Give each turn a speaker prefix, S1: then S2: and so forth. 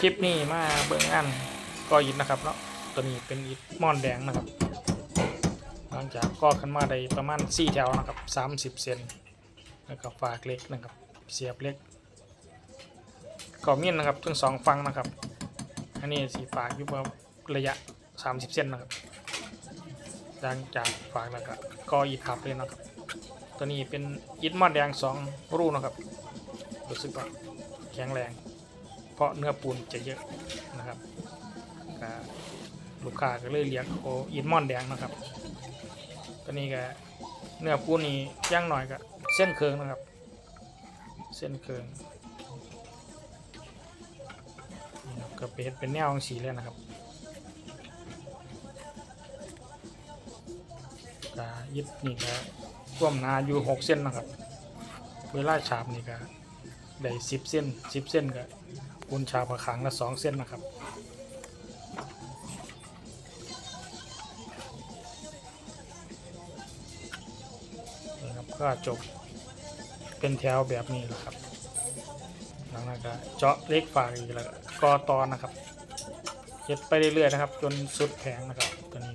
S1: คลิปนี้มาเบิ่งอันก็อิดนะครับเนาะตัวนี้เป็นอิดมอนแดงนะครับ หลังจากก่อขึ้นมาได้ประมาณ4แถวนะครับ30เซนแล้วก็ฝากเล็กนะครับ เสียบเล็กก็มีนนะครับทั้งสองฝั่งนะครับ อันนี้สีฝากอยู่ประมาณระยะ 30เซนนะครับหลังจากฝากแล้วก็ก่ออิดทับเลยนะครับ ตัวนี้เป็นอิดมอนแดงสองรูนะครับรู้สึกว่าแข็งแรง เพราะเนื้อปูนจะเยอะนะครับลูกค้าก็เลยเรียกโออินมอนแดงนะครับตัวนี้ก็เนื้อปูนนี่ย่างหน่อยก็เส้นเคืองนะครับ เส้นเคืองก็เป็นเป็นแนวของสีเลยนะครับก็ยึดนี่ก็ร่วมนาอยู่หกเส้นนะครับ เวลาฉาบนี่ก็ได้สิบเส้นสิบเส้นก็ คูณชาประขังละสองเส้นนะครับนี่ครับก็จบเป็นแถวแบบนี้แหละครับหลังนั้นก็เจาะเล็กฝากอีกแล้วก็ตอนนะครับเก็บไปเรื่อยๆนะครับ จนสุดแผงนะครับตัวนี้